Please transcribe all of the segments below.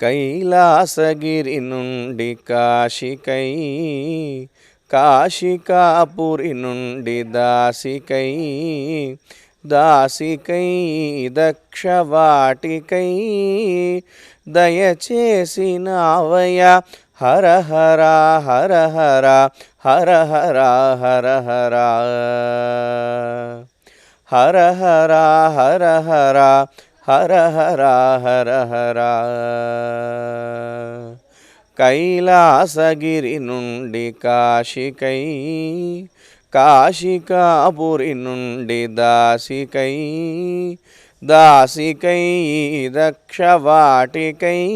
కైలాసగిరి నుండి కాశికై కాశికాపురి నుండి దాసికై దాసికై దక్షవాటికై దయచేసి నావయ హర హర హర హర హర హర హర హర. హర హర హర హర హర హర హర హర. కైలాసగిరి నుండి కాశికై కాశికాపురి నుండి దాసికై దాసికై దక్షవాటికై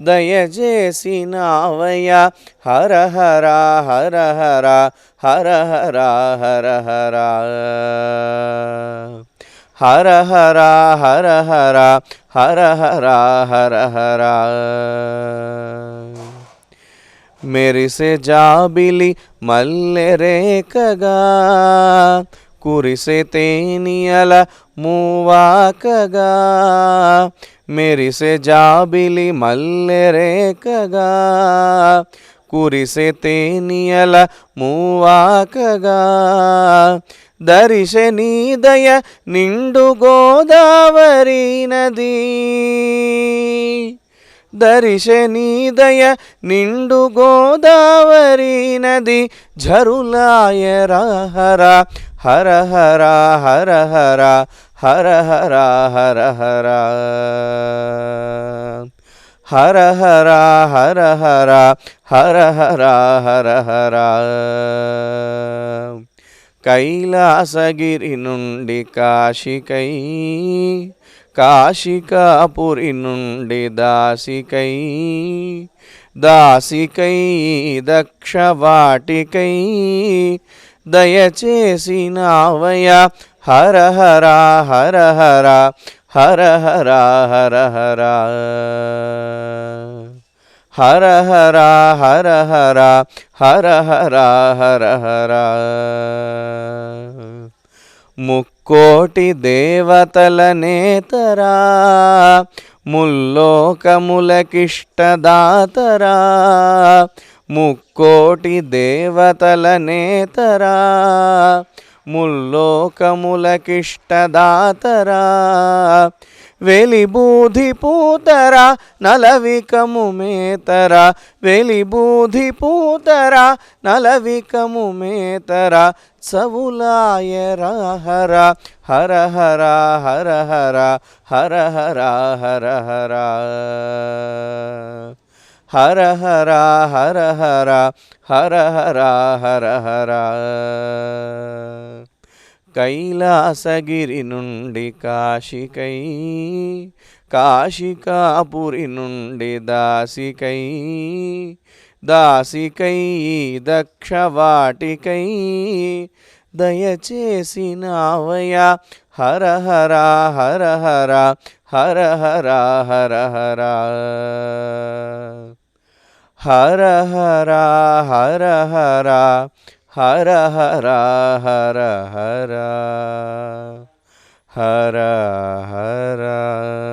దయచేసినావయ హర హర హర హర హర హర హర హర. हर हरा हर हरा हर हरा हर हरा। मेरी से जा बिली मल्ले रे कगा ಕುರಿಸೆ ತೇನಿಯಲ ಮೂವಾಕಗ ಮೇರಿಸೆ रे कगा తేనియల మూవాకగా దరిశ నీదయ నిండు గోదావరి నది దర్శనీదయ నిండు గోదావరి నది ఝరులాయ హర హర హర హర హర హర హర హర హర హర హర హర హర హర హర హర హర. కైలాసగిరి నుండి కాశికై కాశికాపురి నుండి దాసికై దాసికై దక్షవాటికై దయచేసి నావయ హర హర హర హర. హర హర హర హర. హర హర హర హర హర హర హర హర. ముక్కోటి దేవతల నేతరా ముల్లోకములకిష్టదాతరా. ముక్కోటి దేవతల నేతరా ముల్లోకములకిష్టదాతరా. వెలిబూధి పూతరా నలవికము మేతరా వెలిబూధి పూతరా నలవికము మేతరా సవులాయ హర హర హర హర హర హర హర హర హర. హర హర హర హర హర హర హర హర. కైలాసగిరి నుండి కాశికై కాశికాపురి నుండి దాసికై దాసికై దక్షవాటికై దయచేసినావయ హర హర హర హర హర హర హర హర. హర హర హర హర హర హర హర హర. హర హర.